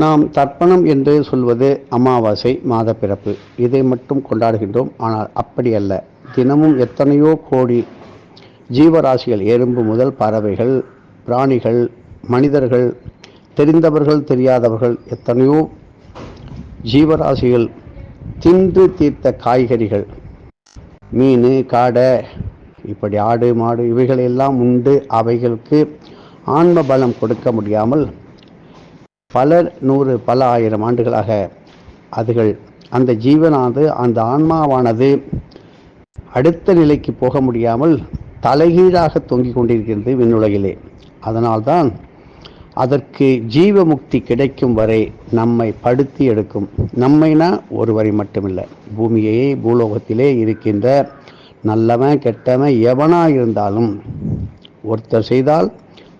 நாம் தர்ப்பணம் என்று சொல்வது அமாவாசை மாத பிறப்பு இதை மட்டும் கொண்டாடுகின்றோம். ஆனால் அப்படி அல்ல. தினமும் எத்தனையோ கோடி ஜீவராசிகள் எறும்பு முதல் பறவைகள் பிராணிகள் மனிதர்கள் தெரிந்தவர்கள் தெரியாதவர்கள் எத்தனையோ ஜீவராசிகள் தின்று தீர்த்த காய்கறிகள் மீன் காடை இப்படி ஆடு மாடு இவைகளெல்லாம் உண்டு. அவைகளுக்கு ஆன்ம பலம் கொடுக்க முடியாமல் பல நூறு பல ஆயிரம் ஆண்டுகளாக அதுகள் அந்த ஜீவனானது அந்த ஆன்மாவானது அடுத்த நிலைக்கு போக முடியாமல் தலைகீழாக தொங்கிக் கொண்டிருக்கிறது விண்ணுலகிலே. அதனால்தான் அதற்கு ஜீவ முக்தி கிடைக்கும் வரை நம்மை படுத்தி எடுக்கும். நம்மைனா ஒருவரை மட்டுமில்லை. பூமியே பூலோகத்திலே இருக்கின்ற நல்லவன் கெட்டவன் எவனா இருந்தாலும் ஒருத்தர் செய்தால்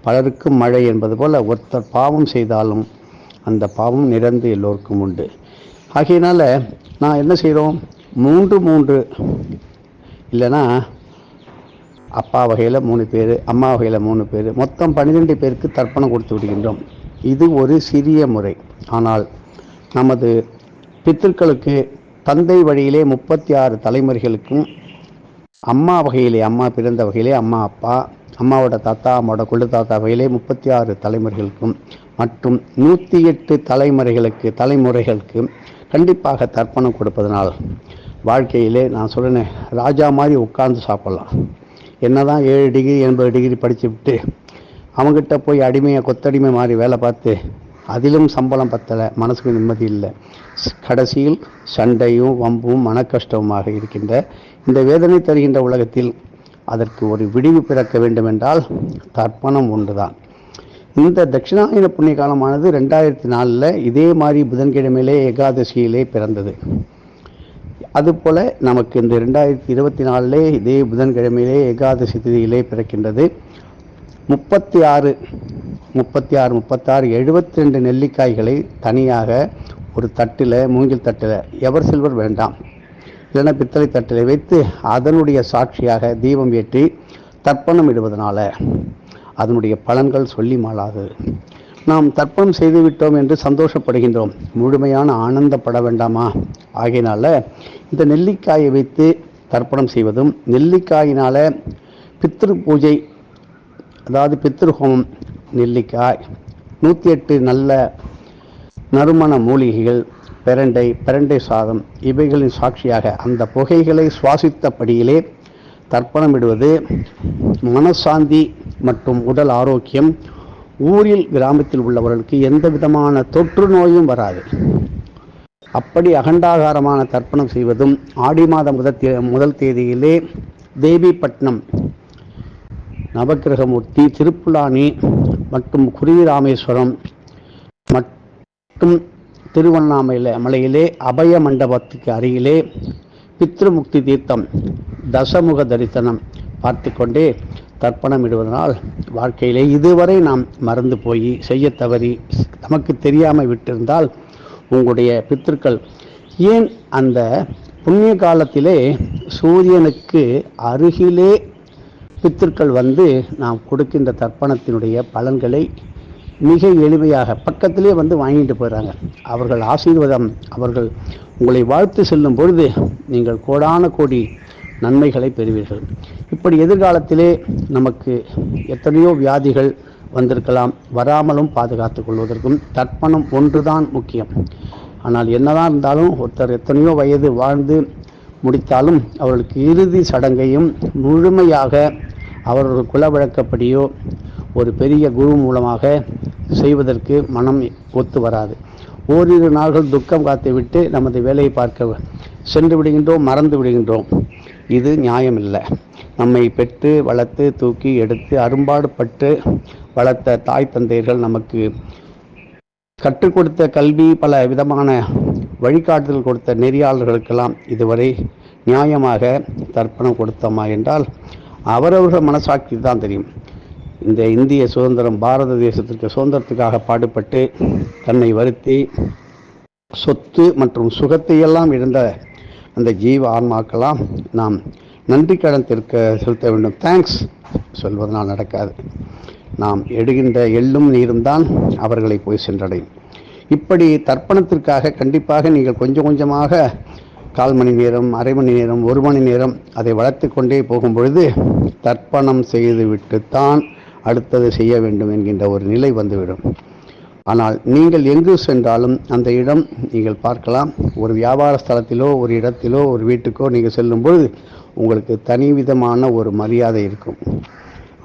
பலருக்கும் மழை என்பது போல ஒருத்தர் பாவம் செய்தாலும் அந்த பாவம் நிறைந்து எல்லோருக்கும் உண்டு. ஆகையினால் நான் என்ன செய்கிறோம் மூன்று மூன்று. இல்லைன்னா அப்பா வகையில் மூணு பேர் அம்மா வகையில் மூணு பேர் மொத்தம் பன்னிரெண்டு பேருக்கு தர்ப்பணம் கொடுத்து விடுகின்றோம். இது ஒரு சிறிய முறை. ஆனால் நமது பித்திருக்களுக்கு தந்தை வழியிலே முப்பத்தி ஆறு தலைமுறைகளுக்கும் அம்மா வகையிலே அம்மா பிறந்த வகையிலே அம்மா அப்பா அம்மாவோட தாத்தா அம்மாவோட கொள்ளு தாத்தா வகையிலே முப்பத்தி ஆறு தலைமுறைகளுக்கும் மற்றும் நூற்றி எட்டு தலைமுறைகளுக்கு தலைமுறைகளுக்கு கண்டிப்பாக தர்ப்பணம் கொடுப்பதனால் வாழ்க்கையிலே நான் சொல்லினேன் ராஜா மாதிரி உட்கார்ந்து சாப்பிட்லாம். என்னதான் ஏழு டிகிரி எண்பது டிகிரி படித்து விட்டு அவங்ககிட்ட போய் அடிமையை கொத்தடிமை மாதிரி வேலை பார்த்து அதிலும் சம்பளம் பத்தலை மனசுக்கு நிம்மதி இல்லை. கடைசியில் சண்டையும் வம்பும் மனக்கஷ்டமாக இருக்கின்ற இந்த வேதனை தருகின்ற உலகத்தில் அதற்கு ஒரு விடிவு பிறக்க வேண்டுமென்றால் தர்ப்பணம் ஒன்றுதான். இந்த தட்சிணாயன புண்ணிய காலமானது ரெண்டாயிரத்தி நாலில் இதே மாதிரி புதன்கிழமையிலே ஏகாதசியிலே பிறந்தது. அதுபோல் நமக்கு இந்த ரெண்டாயிரத்தி இருபத்தி நாலிலே இதே புதன்கிழமையிலே ஏகாதசி திதியிலே பிறக்கின்றது. முப்பத்தி ஆறு முப்பத்தி ஆறு முப்பத்தாறு எழுபத்தி ரெண்டு நெல்லிக்காய்களை தனியாக ஒரு தட்டில் மூங்கில் தட்டில் எவர் சில்வர் வேண்டாம். இல்லைன்னா பித்தளை தட்டில் வைத்து அதனுடைய சாட்சியாக தீபம் ஏற்றி தர்ப்பணம் இடுவதனால அதனுடைய பலன்கள் சொல்லி மாளாது. நாம் தர்ப்பணம் செய்துவிட்டோம் என்று சந்தோஷப்படுகின்றோம். முழுமையான ஆனந்தப்பட வேண்டாமா? ஆகையினால இந்த நெல்லிக்காயை வைத்து தர்ப்பணம் செய்வதும் நெல்லிக்காயினால் பித்ரு பூஜை அதாவது பித்ருஹோமம் நெல்லிக்காய் நூற்றி எட்டு நல்ல நறுமண மூலிகைகள் பிரண்டை பிரண்டை சாதம் இவைகளின் சாட்சியாக அந்த புகைகளை சுவாசித்தபடியிலே தர்ப்பணமிடுவது மனசாந்தி மற்றும் உடல் ஆரோக்கியம். ஊரில் கிராமத்தில் உள்ளவர்களுக்கு எந்த விதமான தொற்று நோயும் வராது. அப்படி அகண்டாகாரமான தர்ப்பணம் செய்வதும் ஆடி மாதம் முதல் முதல் தேதியிலே தேவிப்பட்டினம் நவக்கிரகமூர்த்தி திருப்புலானி மற்றும் குருவிராமேஸ்வரம் மற்றும் திருவண்ணாமலை மலையிலே அபய மண்டபத்துக்கு அருகிலே பித்ருமுக்தி தீர்த்தம் தசமுக தரிசனம் பார்த்து கொண்டே தர்ப்பணம் இடுவதனால் வாழ்க்கையிலே இதுவரை நாம் மறந்து போய் செய்ய தவறி நமக்கு தெரியாமல் விட்டிருந்தால் உங்களுடைய பித்திருக்கள் ஏன் அந்த புண்ணிய காலத்திலே சூரியனுக்கு அருகிலே பித்திருக்கள் வந்து நாம் கொடுக்கின்ற தர்ப்பணத்தினுடைய பலன்களை மிக எளிமையாக பக்கத்திலே வந்து வாங்கிட்டு போயிடுறாங்க. அவர்கள் ஆசீர்வாதம் அவர்கள் உங்களை வாழ்த்து செல்லும் பொழுது நீங்கள் கோடான கோடி நன்மைகளை பெறுவீர்கள். இப்படி எதிர்காலத்திலே நமக்கு எத்தனையோ வியாதிகள் வந்திருக்கலாம். வராமலும் பாதுகாத்து கொள்வதற்கும் தர்ப்பணம் ஒன்றுதான் முக்கியம். ஆனால் என்னதான் இருந்தாலும் ஒருத்தர் எத்தனையோ வயது வாழ்ந்து முடித்தாலும் அவர்களுக்கு இறுதி சடங்கையும் முழுமையாக அவர்கள் குல வழக்கப்படியோ ஒரு பெரிய குரு மூலமாக செய்வதற்கு மனம் ஒத்து வராது. ஓரிரு நாள்கள் துக்கம் காத்துவிட்டு நமது வேலையை பார்க்க சென்று விடுகின்றோம் மறந்து விடுகின்றோம். இது நியாயமில்லை. நம்மை பெற்று வளர்த்து தூக்கி எடுத்து அரும்பாடுபட்டு வளர்த்த தாய் தந்தையர்கள் நமக்கு கற்றுக் கொடுத்த கல்வி பல விதமான வழிகாட்டுதல் கொடுத்த நெறியாளர்களுக்கெல்லாம் இதுவரை நியாயமாக தர்ப்பணம் கொடுத்தோமா என்றால் அவரவர்கள் மனசாட்சி தான் தெரியும். இந்த இந்திய சுதந்திரம் பாரத தேசத்திற்கு சுதந்திரத்துக்காக பாடுபட்டு தன்னை வருத்தி சொத்து மற்றும் சுகத்தையெல்லாம் இழந்த அந்த ஜீவ ஆன்மாக்கெல்லாம் நாம் நன்றி கடன் திருக்க செலுத்த வேண்டும். தேங்க்ஸ் சொல்வதனால் நடக்காது. நாம் எடுகின்ற எள்ளும் நீரும் தான் அவர்களை போய் சென்றடையும். இப்படி தர்ப்பணத்திற்காக கண்டிப்பாக நீங்கள் கொஞ்சம் கொஞ்சமாக கால் மணி நேரம் அரை மணி நேரம் ஒரு மணி நேரம் அதை வளர்த்து கொண்டே போகும் பொழுது தர்ப்பணம் செய்துவிட்டுத்தான் அடுத்தது செய்ய வேண்டும் என்கின்ற ஒரு நிலை வந்துவிடும். ஆனால் நீங்கள் எங்கு சென்றாலும் அந்த இடம் நீங்கள் பார்க்கலாம். ஒரு வியாபார ஸ்தலத்திலோ ஒரு இடத்திலோ ஒரு வீட்டுக்கோ நீங்கள் செல்லும்பொழுது உங்களுக்கு தனி விதமான ஒரு மரியாதை இருக்கும்.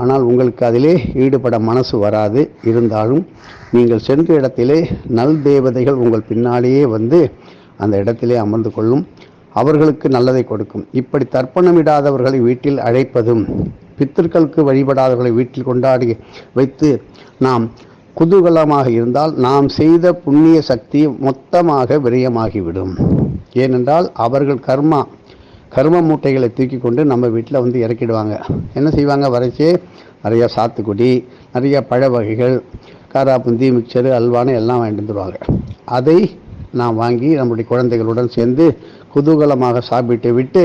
ஆனால் உங்களுக்கு அதிலே ஈடுபட மனசு வராது. இருந்தாலும் நீங்கள் சென்ற இடத்திலே நல் தேவதைகள் உங்கள் பின்னாலேயே வந்து அந்த இடத்திலே அமர்ந்து கொள்ளும். அவர்களுக்கு நல்லதை கொடுக்கும். இப்படி தர்ப்பணமிடாதவர்களை வீட்டில் அழைப்பதும் பித்தர்களுக்கு வழிபடாதவர்களை வீட்டில் கொண்டாடி வைத்து நாம் குதூகலமாக இருந்தால் நாம் செய்த புண்ணிய சக்தி மொத்தமாக விரயமாகிவிடும். ஏனென்றால் அவர்கள் கர்மா கர்ம மூட்டைகளை தூக்கி கொண்டு நம்ம வீட்டில் வந்து இறக்கிடுவாங்க. என்ன செய்வாங்க? வரைச்சே நிறைய சாத்துக்குடி நிறைய பழ வகைகள் காராபுந்தி மிக்சரு அல்வானு எல்லாம் வாங்கிட்டு வந்துடுவாங்க அதை நாம் வாங்கி நம்முடைய குழந்தைகளுடன் சேர்ந்து குதூகலமாக சாப்பிட்டு விட்டு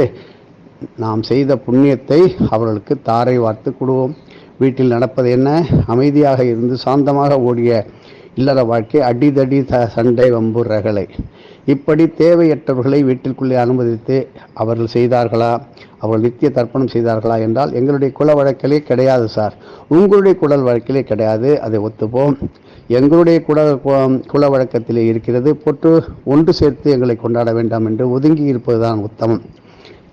நாம் செய்த புண்ணியத்தை அவர்களுக்கு தாரை வார்த்து கொடுவோம். வீட்டில் நடப்பது என்ன? அமைதியாக இருந்து சாந்தமாக ஓடிய இல்லற வாழ்க்கை அடிதடி த சண்டை வம்பு ரகளை. இப்படி தேவையற்றவர்களை வீட்டிற்குள்ளே அனுமதித்து அவர்கள் செய்தார்களா? அவர்கள் நித்திய தர்ப்பணம் செய்தார்களா என்றால் எங்களுடைய குல வழக்கிலே கிடையாது சார். உங்களுடைய குடல் வழக்கிலே கிடையாது. அதை ஒத்துப்போம். எங்களுடைய குட கு- குல வழக்கத்திலே இருக்கிறது. போட்டு ஒன்று சேர்த்து எங்களை கொண்டாட வேண்டாம் என்று ஒதுங்கி இருப்பதுதான் உத்தமம்.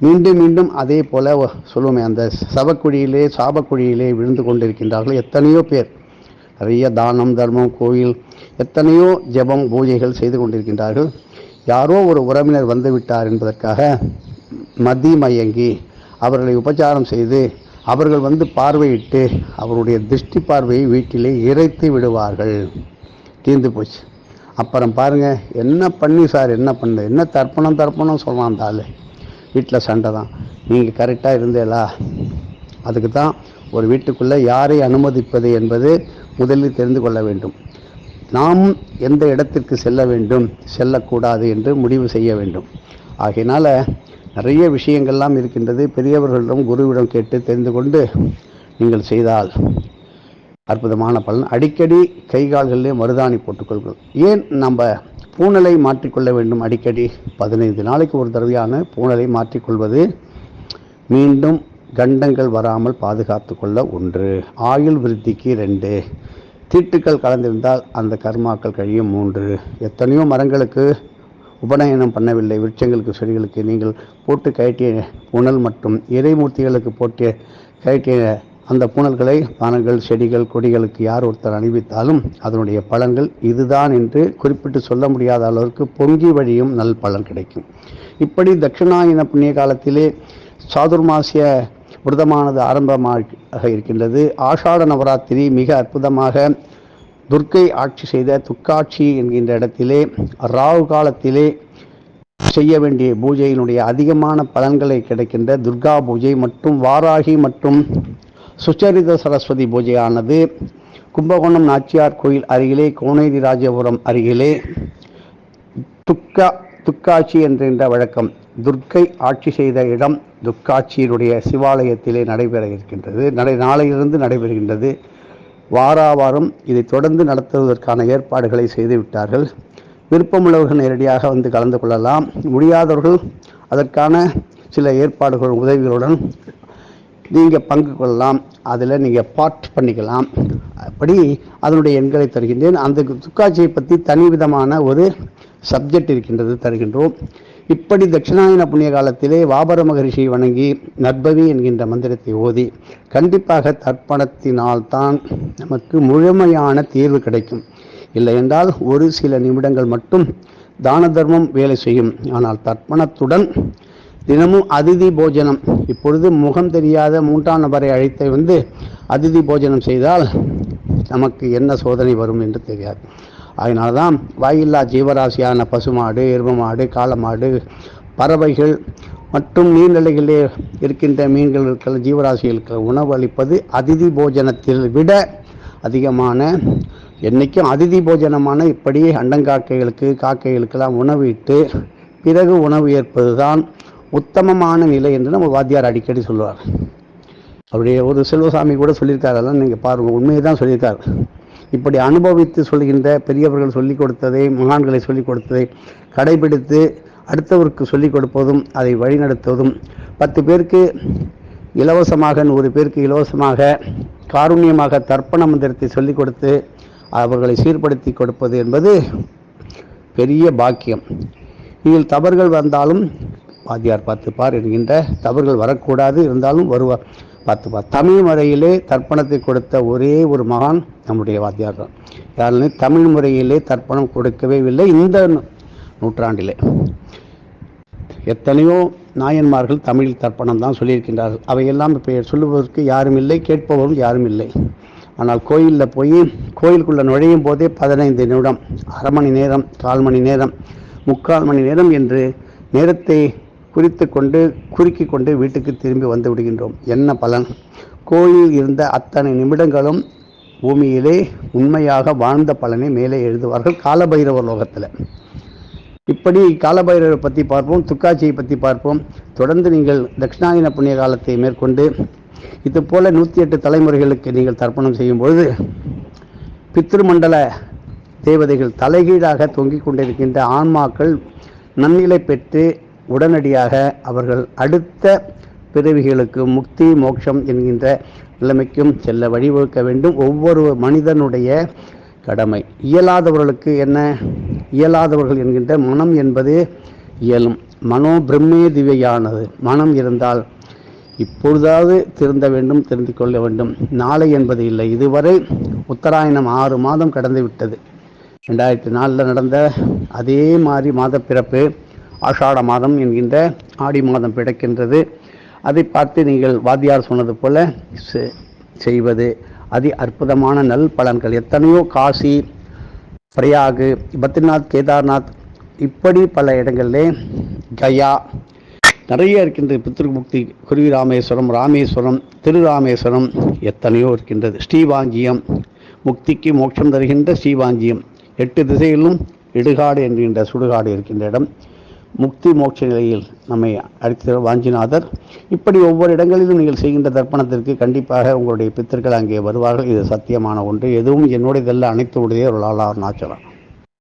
மீண்டும் மீண்டும் அதே போல் சொல்லுவோமே அந்த சவக்குழியிலே சாபக்குழியிலே விழுந்து கொண்டிருக்கின்றார்கள் எத்தனையோ பேர். நிறைய தானம் தர்மம் கோயில் எத்தனையோ ஜெபம் பூஜைகள் செய்து கொண்டிருக்கின்றார்கள். யாரோ ஒரு உறவினர் வந்து விட்டார் என்பதற்காக மதி மயங்கி அவர்களை உபச்சாரம் செய்து அவர்கள் வந்து பார்வையிட்டு அவருடைய திருஷ்டி பார்வையை வீட்டிலே இறைத்து விடுவார்கள். தீர்ந்து போச்சு. அப்புறம் பாருங்க என்ன பண்ணி சார் என்ன பண்ணு என்ன தர்ப்பணம் தர்ப்பணம் சொல்லலாம் தாள் வீட்டில் சண்டை தான். நீங்கள் கரெக்டாக இருந்தேலா? அதுக்கு தான் ஒரு வீட்டுக்குள்ளே யாரை அனுமதிப்பது என்பது முதலில் தெரிந்து கொள்ள வேண்டும். நாம் எந்த இடத்திற்கு செல்ல வேண்டும்? செல்லக்கூடாது என்று முடிவு செய்ய வேண்டும். ஆகையினால் நிறைய விஷயங்கள்லாம் இருக்கின்றது. பெரியவர்களிடம் குருவிடம் கேட்டு தெரிந்து கொண்டு நீங்கள் செய்தால் அற்புதமான பலன். அடிக்கடி கை கால்களிலே மருதாணி போட்டுக்கொள்கிறோம். ஏன் நம்ம பூனலை மாற்றிக்கொள்ள வேண்டும் அடிக்கடி. பதினைந்து நாளைக்கு ஒரு தடவையான பூனலை மாற்றிக்கொள்வது மீண்டும் கண்டங்கள் வராமல் பாதுகாத்து கொள்ள ஒன்று. ஆயுள் விருத்திக்கு ரெண்டு. தீட்டுக்கள் கலந்திருந்தால் அந்த கர்மாக்கள் கழியும் மூன்று. எத்தனையோ மரங்களுக்கு உபநயனம் பண்ணவில்லை. விருட்சங்களுக்கு செடிகளுக்கு நீங்கள் போட்டு கயற்றிய புனல் மற்றும் இறைமூர்த்திகளுக்கு போட்டு கயற்றிய அந்த புனல்களை பானங்கள் செடிகள் கொடிகளுக்கு யார் ஒருத்தர் அணிவித்தாலும் அதனுடைய பலன்கள் இதுதான் என்று குறிப்பிட்டு சொல்ல முடியாத அளவிற்கு பொங்கி வழியும் நல் பலன் கிடைக்கும். இப்படி தட்சிணாயன புண்ணிய காலத்திலே சாதுர்மாசிய விரதமானது ஆரம்பமாக இருக்கின்றது. ஆஷாட நவராத்திரி மிக அற்புதமாக துர்க்கை ஆட்சி செய்த துக்காட்சி என்கின்ற இடத்திலே ராகு காலத்திலே செய்ய வேண்டிய பூஜையினுடைய அதிகமான பலன்களை கிடைக்கின்ற துர்கா பூஜை மற்றும் வாராகி மற்றும் சுச்சரித சரஸ்வதி பூஜையானது கும்பகோணம் நாச்சியார் கோயில் அருகிலே கோனேரி ராஜபுரம் அருகிலே துக்கா துக்காட்சி என்கின்ற வழக்கம். துர்க்கை ஆட்சி செய்த இடம் துக்காட்சியினுடைய சிவாலயத்திலே நடைபெற இருக்கின்றது. நடை நாளையிலிருந்து நடைபெறுகின்றது. வாராவாரம் இதை தொடர்ந்து நடத்துவதற்கான ஏற்பாடுகளை செய்துவிட்டார்கள் விருப்பமுள்ளவர்கள் நேரடியாக வந்து கலந்து கொள்ளலாம். முடியாதவர்கள் அதற்கான சில ஏற்பாடுகள் உதவிகளுடன் நீங்கள் பங்கு கொள்ளலாம் அதில் நீங்கள் பார்ட் பண்ணிக்கலாம். அப்படி அதனுடைய எண்களை தருகின்றேன். அந்த துக்காட்சியை பற்றி தனி விதமான ஒரு சப்ஜெக்ட் இருக்கின்றது தருகின்றோம். இப்படி தட்சிணாயன புண்ணிய காலத்திலே வாபர மகரிஷி வணங்கி நட்பவி என்கின்ற மந்திரத்தை ஓதி கண்டிப்பாக தர்ப்பணத்தினால்தான் நமக்கு முழுமையான தீர்வு கிடைக்கும். இல்லை என்றால் ஒரு சில நிமிடங்கள் மட்டும் தான தர்மம் வேலை செய்யும். ஆனால் தர்ப்பணத்துடன் தினமும் அதிதி போஜனம். இப்பொழுது முகம் தெரியாத மூன்றாம் நபரை அழைத்து வந்து அதிதி போஜனம் செய்தால் நமக்கு என்ன சோதனை வரும் என்று தெரியாது. அதனால தான் வாயில்லா ஜீவராசியான பசுமாடு எருமமாடு காளமாடு பறவைகள் மற்றும் நீர்நிலைகளிலே இருக்கின்ற மீன்களுக்கு ஜீவராசிகளுக்கு உணவு அளிப்பது அதிதி போஜனத்தில் விட அதிகமான என்றைக்கும் அதிதி போஜனமான இப்படி அண்டங்காக்கைகளுக்கு காக்கைகளுக்கெல்லாம் உணவு இட்டு பிறகு உணவு ஏற்பது தான் உத்தமமான நிலை என்று நம்ம வாத்தியார் அடிக்கடி சொல்லுவார். அப்படியே ஒரு செல்வசாமி கூட சொல்லியிருக்காரு அதெல்லாம் நீங்கள் பாருங்கள் உண்மையை தான் சொல்லியிருக்காரு. இப்படி அனுபவித்து சொல்கின்ற பெரியவர்கள் சொல்லிக் கொடுத்ததை மகான்களை சொல்லிக் கொடுத்ததை கடைபிடித்து அடுத்தவருக்கு சொல்லிக் கொடுப்பதும் அதை வழிநடத்துவதும் பத்து பேருக்கு இலவசமாக நூறு பேருக்கு இலவசமாக காருண்யமாக தர்ப்பண மந்திரத்தை சொல்லிக் கொடுத்து அவர்களை சீர்படுத்தி கொடுப்பது என்பது பெரிய பாக்கியம். இதில் தவறுகள் வந்தாலும் வாத்தியார் பார்த்துப்பார் என்கின்ற தவறுகள் வரக்கூடாது இருந்தாலும் வருவார் பார்த்துப்பார் தமிழ் முறையிலே தர்ப்பணத்தை கொடுத்த ஒரே ஒரு மகான் நம்முடைய வாத்தியார் தான். யாருன்னு தமிழ் முறையிலே தர்ப்பணம் கொடுக்கவே இல்லை இந்த நூற்றாண்டிலே. எத்தனையோ நாயன்மார்கள் தமிழில் தர்ப்பணம் தான் சொல்லியிருக்கின்றார்கள். அவையெல்லாம் இப்போ சொல்லுவதற்கு யாரும் இல்லை கேட்பவரும் யாரும் இல்லை. ஆனால் கோயிலில் போய் கோயிலுக்குள்ளே நுழையும் போதே பதினைந்து நிமிடம் அரை மணி நேரம் கால் மணி நேரம் முக்கால் மணி நேரம் என்று நேரத்தை குறித்து கொண்டு குறுக்கி கொண்டு வீட்டுக்கு திரும்பி வந்து விடுகின்றோம். என்ன பலன்? கோயில் இருந்த அத்தனை நிமிடங்களும் பூமியிலே உண்மையாக வாழ்ந்த பலனை மேலே எழுதுவார்கள் காலபைரவர் லோகத்தில். இப்படி காலபைரவரை பற்றி பார்ப்போம் துக்காட்சியை பற்றி பார்ப்போம். தொடர்ந்து நீங்கள் தட்சிணாயன புண்ணிய காலத்தை மேற்கொண்டு இது போல நூற்றி எட்டு தலைமுறைகளுக்கு நீங்கள் தர்ப்பணம் செய்யும் பொழுது பித்ருமண்டல தேவதைகள் தலைகீழாக தொங்கிக் கொண்டிருக்கின்ற ஆன்மாக்கள் நன்னிலை பெற்று உடனடியாக அவர்கள் அடுத்த பிறவிகளுக்கு முக்தி மோட்சம் என்கின்ற நிலைமைக்கும் செல்ல வழிவகுக்க வேண்டும். ஒவ்வொரு மனிதனுடைய கடமை. இயலாதவர்களுக்கு என்ன? இயலாதவர்கள் என்கின்ற மனம் என்பது இயலும். மனோ பிரம்மே திவ்யானது மனம் இருந்தால் இப்பொழுதாவது திருந்த வேண்டும் தெரிந்து கொள்ள வேண்டும். நாளை என்பது இல்லை. இதுவரை உத்தராயணம் ஆறு மாதம் கடந்து விட்டது. ரெண்டாயிரத்தி நாலில் நடந்த அதே மாதிரி மாதப்பிறப்பு பிறப்பு ஆஷாட மாதம் என்கின்ற ஆடி மாதம் பிறக்கின்றது. அதை பார்த்து நீங்கள் வாத்தியார் சொன்னது போல செ- செய்வது. அதி அற்புதமான நல் பலன்கள். எத்தனையோ காசி பிரயாகு பத்ரிநாத் கேதார்நாத் இப்படி பல இடங்களிலே கயா நிறைய இருக்கின்றது. பித்ருமுக்தி குருவி ராமேஸ்வரம் ராமேஸ்வரம் திருராமேஸ்வரம் எத்தனையோ இருக்கின்றது. ஸ்ரீவாஞ்சியம் முக்திக்கு மோட்சம் தருகின்ற ஸ்ரீவாஞ்சியம். எட்டு திசையிலும் இடுகாடு என்கின்ற சுடுகாடு இருக்கின்ற இடம். முக்தி மோட்ச நிலையில் நம்மை அழைத்த வாஞ்சிநாதர். இப்படி ஒவ்வொரு இடங்களிலும் நீங்கள் செய்கின்ற தர்ப்பணத்திற்கு கண்டிப்பாக உங்களுடைய பித்தர்கள் அங்கே வருவார்கள். இது சத்தியமான ஒன்று. எதுவும் என்னுடையதல்ல அனைத்து உடைய ஒரு லாலா நாச்சலம்